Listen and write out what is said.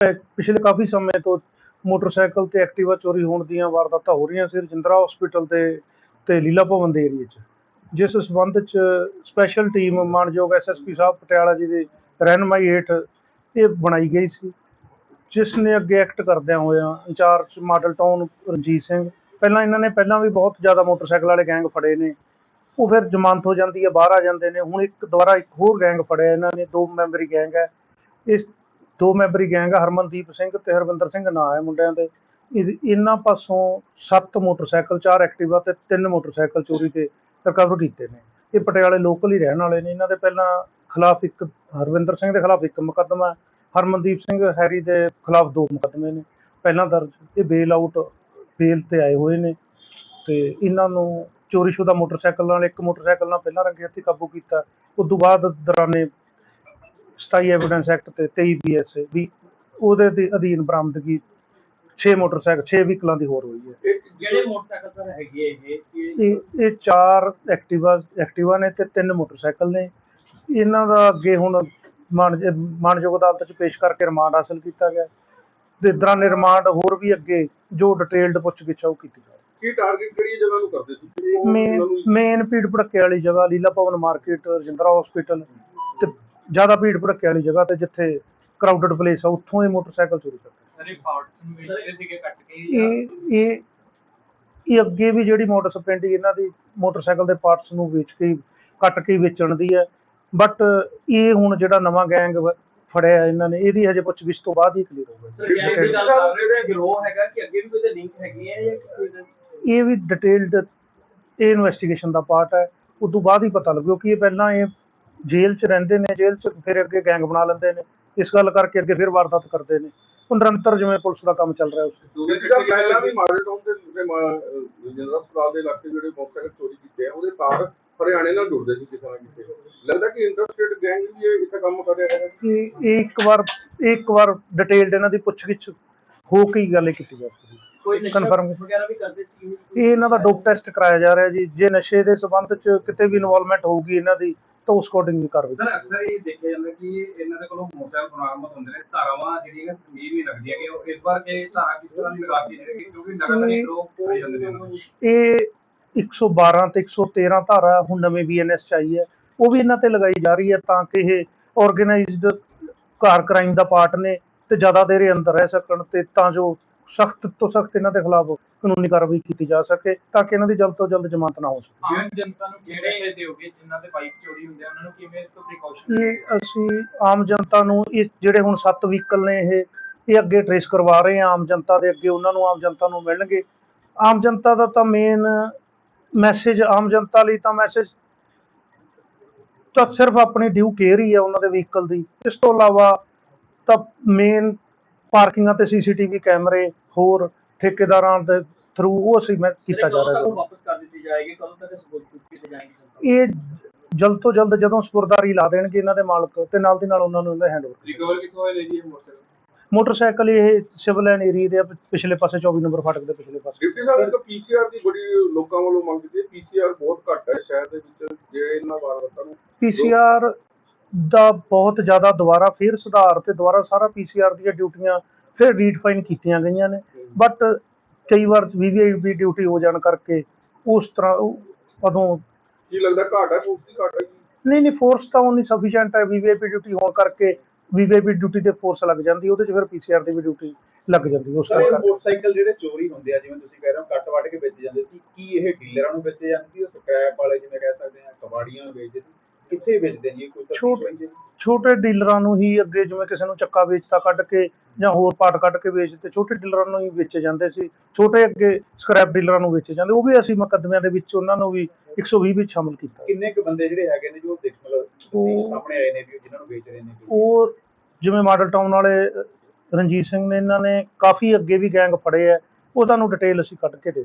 ਪਿਛਲੇ ਕਾਫੀ ਸਮੇਂ ਤੋਂ ਮੋਟਰਸਾਈਕਲ ਤੇ ਐਕਟਿਵਾ ਚੋਰੀ ਹੋਣ ਦੀਆਂ ਵਾਰਦਾਤਾਂ ਹੋ ਰਹੀਆਂ ਸੀ ਰਜਿੰਦਰਾ ਹਸਪੀਟਲ ਦੇ ਤੇ ਲੀਲਾ ਭਵਨ ਦੇ ਏਰੀਏ 'ਚ। ਜਿਸ ਸਬੰਧ 'ਚ ਸਪੈਸ਼ਲ ਟੀਮ ਮਾਨਯੋਗ ਐਸਐਸਪੀ ਸਾਹਿਬ ਪਟਿਆਲਾ ਜੀ ਦੇ ਰਹਿਨਮਾਈ ਹੇਠ ਇਹ ਬਣਾਈ ਗਈ ਸੀ। ਜਿਸ ਨੇ ਅੱਗੇ ਐਕਟ ਕਰਦਿਆਂ ਹੋਇਆਂ incharge model town Ranjit Singh, ਪਹਿਲਾਂ ਇਹਨਾਂ ਨੇ ਪਹਿਲਾਂ ਵੀ ਬਹੁਤ ਜ਼ਿਆਦਾ ਮੋਟਰਸਾਈਕਲ ਵਾਲੇ ਗੈਂਗ ਫੜੇ ਨੇ। ਉਹ ਫਿਰ ਜ਼ਮਾਨਤ ਹੋ ਜਾਂਦੀ ਹੈ, ਬਾਹਰ ਆ ਜਾਂਦੇ ਨੇ। ਹੁਣ ਇੱਕ ਦੁਬਾਰਾ ਇੱਕ ਹੋਰ ਗੈਂਗ ਫੜਿਆ ਇਹਨਾਂ ਨੇ, ਦੋ ਮੈਂਬਰੀ ਗੈਂਗ ਹੈ। ਇਸ ਦੋ ਮੈਂਬਰੀ ਗੈਂਗ ਹੈ ਹਰਮਨਦੀਪ ਸਿੰਘ ਤੇ ਹਰਵਿੰਦਰ ਸਿੰਘ ਨਾਂ ਹੈ ਮੁੰਡਿਆਂ ਦੇ। ਇਹ- ਇਹਨਾਂ ਪਾਸੋਂ ਸੱਤ ਮੋਟਰਸਾਈਕਲ, ਚਾਰ ਐਕਟਿਵਾ ਤੇ ਤਿੰਨ ਮੋਟਰਸਾਈਕਲ ਚੋਰੀ ਤੇ ਰਿਕਵਰ ਕੀਤੇ ਨੇ। ਇਹ ਪਟਿਆਲੇ ਲੋਕਲ ਹੀ ਰਹਿਣ ਵਾਲੇ ਨੇ। ਇਹਨਾਂ ਦੇ ਪਹਿਲਾਂ ਖਿਲਾਫ ਇੱਕ ਹਰਵਿੰਦਰ ਸਿੰਘ ਦੇ ਖਿਲਾਫ ਇੱਕ ਮੁਕੱਦਮਾ, ਹਰਮਨਦੀਪ ਸਿੰਘ ਹੈਰੀ ਦੇ ਖਿਲਾਫ ਦੋ ਮੁਕੱਦਮੇ ਨੇ। ਪਹਿਲਾਂ ਦਰਜ, ਇਹ ਬੇਲ ਆਊਟ ਬੇਲ ਤੇ ਆਏ ਹੋਏ ਨੇ ਤੇ ਇਹਨਾਂ ਨੂੰ ਚੋਰੀਸ਼ੁਦਾ ਮੋਟਰਸਾਈਕਲ ਨਾਲ, ਇੱਕ ਮੋਟਰਸਾਈਕਲ ਨਾਲ ਪਹਿਲਾਂ ਰੰਗੇ ਹੱਥੀਂ ਕਾਬੂ ਕੀਤਾ। ਉਸ ਤੋਂ ਬਾਅਦ ਦੌਰਾਨੇ 27 ਐਵੀਡੈਂਸ ਐਕਟ ਤੇ 23 ਬੀਐਸਏ ਵੀ ਉਹਦੇ ਦੇ ਅਧੀਨ ਬਰਾਮਦਗੀ 6 ਮੋਟਰਸਾਈਕਲ 6 ਵਹੀਕਲਾਂ ਦੀ ਹੋਰ ਹੋਈ ਹੈ। ਜਿਹੜੇ ਮੋਟਰਸਾਈਕਲ ਸਰ ਹੈਗੇ ਇਹ? ਇਹ ਚਾਰ ਐਕਟਿਵਾ ਐਕਟਿਵਾ ਨੇ ਤੇ ਤਿੰਨ ਮੋਟਰਸਾਈਕਲ ਨੇ। ਇਹਨਾਂ ਦਾ ਅੱਗੇ ਹੁਣ ਮਾਨ ਮਾਨਯੋਗ ਅਦਾਲਤ 'ਚ ਪੇਸ਼ ਕਰਕੇ ਰਿਮਾਂਡ ਹਾਸਲ ਕੀਤਾ ਗਿਆ। ਤੇ ਦੌਰਾਨੇ ਰਿਮਾਂਡ ਹੋਰ ਵੀ ਅੱਗੇ ਜੋ ਡਿਟੇਲਡ ਪੁੱਛਗਿੱਛ ਉਹ ਕੀਤੀ ਜਾਵੇ ਕੀ ਟਾਰਗੇਟ ਕਿਹੜੀ ਜਗ੍ਹਾ ਨੂੰ ਕਰਦੇ ਸੀ? ਮੇਨ ਭੀੜ ਭੜੱਕੇ ਵਾਲੀ ਜਗ੍ਹਾ ਲੀਲਾ ਭਵਨ ਮਾਰਕੀਟ ਰਜਿੰਦਰਾ ਹਸਪੀਟਲ ਜ਼ਿਆਦਾ ਭੀੜ ਭੜੱਕੇ ਵਾਲੀ ਜਗ੍ਹਾ ਤੇ ਜਿੱਥੇ ਕਰਾਊਡਡ ਪਲੇਸ ਆ ਉੱਥੋਂ ਇਹ ਮੋਟਰਸਾਈਕਲ ਚੋਰੀ ਕਰਦੇ ਇਹ ਇਹ ਇਹ ਅੱਗੇ ਵੀ ਜਿਹੜੀ ਮੋਟਰ ਸਪਲੈਂਡੀ ਇਹਨਾਂ ਦੀ ਮੋਟਰਸਾਈਕਲ ਦੇ ਪਾਰਟਸ ਨੂੰ ਵੇਚ ਕੇ ਕੱਟ ਕੇ ਵੇਚਣ ਦੀ ਹੈ ਬਟ ਇਹ ਹੁਣ ਜਿਹੜਾ ਨਵਾਂ ਗੈਂਗ ਫੜਿਆ ਇਹਨਾਂ ਨੇ ਇਹਦੀ ਹਜੇ ਪੁੱਛਗਿੱਛ ਤੋਂ ਬਾਅਦ ਹੀ ਕਲੀਅਰ ਹੋਊਗਾ। ਇਹ ਵੀ ਡਿਟੇਲਡ ਇਹ ਇਨਵੈਸਟੀਗੇਸ਼ਨ ਦਾ ਪਾਰਟ ਹੈ ਉਸ ਤੋਂ ਬਾਅਦ ਹੀ ਪਤਾ ਲੱਗੂ ਕਿ ਇਹ ਪਹਿਲਾਂ ਇਹ ਜੇਲ੍ਹ 'ਚ ਰਹਿੰਦੇ ਨੇ ਜੇਲ੍ਹ 'ਚ ਫਿਰ ਅੱਗੇ ਗੈਂਗ ਬਣਾ ਲੈਂਦੇ ਨੇ। ਇਸ ਗੱਲ ਕਰਕੇ ਅੱਗੇ ਫਿਰ ਵਾਰਦਾਤ ਕਰਦੇ ਨੇ। ਉਹ ਨਿਰੰਤਰ ਜਿਵੇਂ ਪੁਲਿਸ ਦਾ ਕੰਮ ਚੱਲ ਰਿਹਾ ਉਸ ਕਿਉਂਕਿ ਸਰ ਪਹਿਲਾਂ ਵੀ ਮਾਡਲ ਟਾਊਨ ਦੇ ਤੇ ਜਿੰਦਰਾ ਹਸਪਤਾਲ ਦੇ ਇਲਾਕੇ ਜਿਹੜੇ ਮੋਟਰਸਾਈਕਲ ਚੋਰੀ ਕੀਤੇ ਆ ਉਹਦੇ ਤਾਰ ਹਰਿਆਣੇ ਨਾਲ ਜੁੜਦੇ ਸੀ ਕਿਸੇ ਨਾ ਕਿਸੇ ਲੱਗਦਾ ਕਿ ਇੰਟਰਸਟੇਟ ਗੈਂਗ ਵੀ ਇਹ ਇੱਥੇ ਕੰਮ ਕਰ ਰਿਹਾ ਹੈ ਇਹ ਇੱਕ ਵਾਰ ਇੱਕ ਵਾਰ ਡਿਟੇਲਡ ਇਹਨਾਂ ਦੀ ਪੁੱਛਗਿੱਛ ਹੋ ਕੇ ਹੀ ਗੱਲ ਇਹ ਕੀਤੀ ਜਾ ਸਕਦੀ ਹੈ। ਕੋਈ ਨਸ਼ਾ Confirm। ਵਗੈਰਾ ਵੀ ਕਰਦੇ ਸੀ? ਇਹ ਇਹਨਾਂ ਦਾ ਡੋਪ ਟੈਸਟ ਕਰਾਇਆ ਜਾ ਰਿਹਾ ਜੀ। ਜੇ ਨਸ਼ੇ ਦੇ ਸਬੰਧ 'ਚ ਕਿਤੇ ਵੀ ਇਨਵੋਲਵਮੈਂਟ ਹੋਊਗੀ ਇਹਨਾਂ ਦੀ ਤਾਂ ਉਸ ਅਕੋਰਡਿੰਗ ਵੀ ਕਾਰਵਾਈ ਸਰ ਅਕਸਰ ਇਹ ਦੇਖਿਆ ਜਾਂਦਾ ਕਿ ਇਹਨਾਂ ਦੇ ਕੋਲੋਂ ਮੋਟਰ ਬਰਾਮਦ ਹੁੰਦੇ ਨੇ। ਧਾਰਾਵਾਂ ਜਿਹੜੀਆਂ ਸੰਗੀਨ ਵੀ ਲੱਗਦੀਆਂ ਕਿ ਉਹ ਇਸ ਵਾਰ ਕਿ ਧਾਰਾ ਕਿਸ ਤਰ੍ਹਾਂ ਦੀ ਲਗਾ ਕੇ ਜਿਹੜੇ ਕਿਉਂਕਿ ਲਗਾਤਾਰ ਹੀ ਲੋਕ ਹੋ ਜਾਂਦੇ ਨੂੰ। ਇਹ 112 ਤੇ 113 ਧਾਰਾ ਹੁਣ ਨਵੇਂ ਬੀਐਨਐਸ ਚ ਆਈ ਹੈ। ਉਹ ਵੀ ਇਹਨਾਂ ਤੇ ਲਗਾਈ ਜਾ ਰਹੀ ਹੈ ਤਾਂ ਕਿ ਇਹ ਆਰਗੇਨਾਈਜ਼ਡ ਕਾਰ ਕ੍ਰਾਈਮ ਦਾ ਪਾਰਟ ਨੇ ਤੇ ਜ਼ਿਆਦਾ ਦੇਰ ਇਹ ਅੰਦਰ ਰਹਿ ਸਕਣ ਤੇ ਤਾਂ ਜੋ ਸਖਤ ਤੋਂ ਸਖਤ ਇਹਨਾਂ ਦੇ ਖਿਲਾਫ ਕਾਨੂੰਨੀ ਕਾਰਵਾਈ ਕੀਤੀ ਜਾ ਸਕੇ ਤਾਂ ਕਿ ਇਹਨਾਂ ਦੀ ਜਲਦ ਤੋਂ ਜਲਦ ਜ਼ਮਾਨਤ ਨਾ ਹੋ ਸਕੇ। ਆਮ ਜਨਤਾ ਨੂੰ ਕਿਹੜੇ ਦਿਓਗੇ ਜਿਨ੍ਹਾਂ ਦੇ ਬਾਈਕ ਚੋਰੀ ਹੁੰਦੇ ਆ? ਉਹਨਾਂ ਨੂੰ ਕਿਵੇਂ ਇਸ ਤੋਂ ਪ੍ਰੀਕਾਸ਼ਨ ਇਹ ਅਸੀਂ ਆਮ ਜਨਤਾ ਨੂੰ ਇਸ ਜਿਹੜੇ ਹੁਣ ਸੱਤ ਵਹੀਕਲ ਨੇ ਇਹ ਇਹ ਅੱਗੇ ਟਰੇਸ ਕਰਵਾ ਰਹੇ ਹਾਂ। ਆਮ ਜਨਤਾ ਦੇ ਅੱਗੇ ਉਹਨਾਂ ਨੂੰ ਆਮ ਜਨਤਾ ਨੂੰ ਮਿਲਣਗੇ। ਆਮ ਜਨਤਾ ਦਾ ਤਾਂ ਮੇਨ ਮੈਸੇਜ ਆਮ ਜਨਤਾ ਲਈ ਤਾਂ ਮੈਸੇਜ ਤਾਂ ਸਿਰਫ ਆਪਣੀ ਡਿਊ ਕੇਅਰ ਹੀ ਹੈ ਉਹਨਾਂ ਦੇ ਵਹੀਕਲ ਦੀ। ਇਸ ਤੋਂ ਇਲਾਵਾ ਤਾਂ ਮੇਨ ਪਾਰਕਿੰਗਾਂ ਤੇ ਸੀਸੀਟੀਵੀ ਕੈਮਰੇ ਹੋਰ ਠੇਕੇਦਾਰਾਂ ਦੇ ਥਰੂ ਉਹ ਅਸੀਂ ਮੈਂ ਕੀਤਾ ਜਾ ਰਿਹਾ ਹੈ ਵਾਪਸ ਕਰ ਦਿੱਤੀ ਜਾਏਗੀ? ਕਦੋਂ ਤੱਕ ਸਬੂਤ ਕੀਤੇ ਜਾਣਗੇ ਇਹ ਜਲਦ ਤੋਂ ਜਲਦ ਜਦੋਂ ਸਪੁਰਦਾਰੀ ਲਾ ਦੇਣਗੇ ਇਹਨਾਂ ਦੇ ਮਾਲਕ ਤੇ ਨਾਲ ਦੀ ਨਾਲ ਉਹਨਾਂ ਨੂੰ ਇਹਦਾ ਹੈਂਡਓਵਰ ਰਿਕਵਰ ਕਿੱਥੋਂ ਹੋਏ ਨੇ ਜੀ ਇਹ ਮੋਟਰਸਾਈਕਲ? ਮੋਟਰਸਾਈਕਲ ਇਹ ਸਿਵਲ ਲਾਈਨ ਏਰੀਆ ਦੇ ਪਿਛਲੇ ਪਾਸੇ 24 ਨੰਬਰ ਫਾਟਕ ਦੇ ਪਿਛਲੇ ਪਾਸੇ। ਡਿਪਟੀ ਸਾਹਿਬ ਇੱਕ ਪੀਸੀਆਰ ਦੀ ਬੜੀ ਲੋਕਾਂ ਵੱਲੋਂ ਮੰਗ ਕੀਤੀ ਪੀਸੀਆਰ ਬਹੁਤ ਘੱਟ ਹੈ ਸ਼ਹਿਰ ਦੇ ਵਿੱਚ ਜਿਹੜੇ ਇਹਨਾਂ ਵਾਰਦਾਤਾਂ ਨੂੰ ਪੀਸੀਆਰ ਦਾ ਬਹੁਤ ਜ਼ਿਆਦਾ ਦੁਬਾਰਾ ਫਿਰ ਸੁਧਾਰ ਤੇ ਦੁਬਾਰਾ ਸਾਰਾ ਪੀਸੀਆਰ ਦੀਆਂ ਡਿਊਟੀਆਂ ਫਿਰ ਰੀਡਫਾਈਨ ਕੀਤੀਆਂ ਗਈਆਂ ਨੇ। ਬਟ ਕਈ ਵਾਰ ਵੀਵੀਆਈਪੀ ਡਿਊਟੀ ਹੋ ਜਾਣ ਕਰਕੇ ਉਸ ਤਰ੍ਹਾਂ ਉਦੋਂ ਕੀ ਲੱਗਦਾ ਘਾਟ ਹੈ? ਪੁਲਿਸ ਦੀ ਘਾਟ ਹੈ? ਨਹੀਂ ਨਹੀਂ ਫੋਰਸ ਤਾਂ ਉਨੀ ਸਫੀਸ਼ੀਐਂਟ ਹੈ। ਵੀਵੀਆਈਪੀ ਡਿਊਟੀ ਹੋਣ ਕਰਕੇ ਵੀਵੀਆਈਪੀ ਡਿਊਟੀ ਤੇ ਫੋਰਸ ਲੱਗ ਜਾਂਦੀ ਉਹਦੇ 'ਚ ਫਿਰ ਪੀਸੀਆਰ ਦੀ ਵੀ ਡਿਊਟੀ ਲੱਗ ਜਾਂਦੀ ਉਸ ਕਰਕੇ। ਮੋਟਰਸਾਈਕਲ ਜਿਹੜੇ ਚੋਰੀ ਹੁੰਦੇ ਆ ਜਿਵੇਂ ਤੁਸੀਂ ਕਹਿ ਰਹੇ ਹੋ ਕੱਟ ਵੱਢ ਕੇ ਵੇਚੇ ਜਾਂਦੇ ਸੀ ਕੀ ਇਹ ਡੀਲਰਾਂ ਨੂੰ ਵੇਚੇ ਜਾਂਦੇ ਸੀ ਉਹ ਸਕ੍ਰੈਪ ਵਾਲੇ ਜਿਵੇਂ ਕਹਿ ਸਕਦੇ ਆ ਕਬਾੜੀਆਂ ਨੂੰ ਵੇਚਦੇ ਸੀ ਕਿੱਥੇ ਵੇਚਦੇ ਜੀ? ਕੋਈ ਛੋਟ-? ਛੋਟੇ ਡੀਲਰਾਂ ਨੂੰ ਹੀ ਅੱਗੇ ਜਿਵੇਂ ਕਿਸੇ ਨੂੰ ਚੱਕਾ ਵੇਚਤਾ ਕੱਢ ਕੇ ਜਾਂ ਹੋਰ ਪਾਰਟ ਕੱਢ ਕੇ ਵੇਚਦੇ ਛੋਟੇ ਡੀਲਰਾਂ ਨੂੰ ਹੀ ਵੇਚੇ ਜਾਂਦੇ ਸੀ। ਛੋਟੇ ਅੱਗੇ ਸਕ੍ਰੈਪ ਡੀਲਰਾਂ ਨੂੰ ਵੇਚੇ ਜਾਂਦੇ। ਉਹ ਵੀ ਅਸੀਂ ਮੁਕੱਦਮਿਆਂ ਦੇ ਵਿੱਚ ਉਹਨਾਂ ਨੂੰ ਵੀ 120 ਵਿੱਚ ਸ਼ਾਮਲ ਕੀਤਾ। ਕਿੰਨੇ ਕੁ ਬੰਦੇ ਜਿਹੜੇ ਹੈਗੇ ਨੇ ਜੋ ਦੇਖ ਮਤਲਬ ਉਹ- ਸਾਹਮਣੇ ਆਏ ਨੇ ਵੀ ਜਿਨ੍ਹਾਂ ਨੂੰ ਵੇਚ ਰਹੇ ਨੇ ਉਹ ਜਿਵੇਂ ਮਾਡਲ ਟਾਊਨ ਵਾਲੇ ਰਣਜੀਤ ਸਿੰਘ ਨੇ ਇਹਨਾਂ ਨੇ ਕਾਫੀ ਅੱਗੇ ਵੀ ਗੈਂਗ ਫੜੇ ਆ। ਉਹ ਤੁਹਾਨੂੰ ਡਿਟੇਲ ਅਸੀਂ ਕੱਢ ਕੇ ਦੇ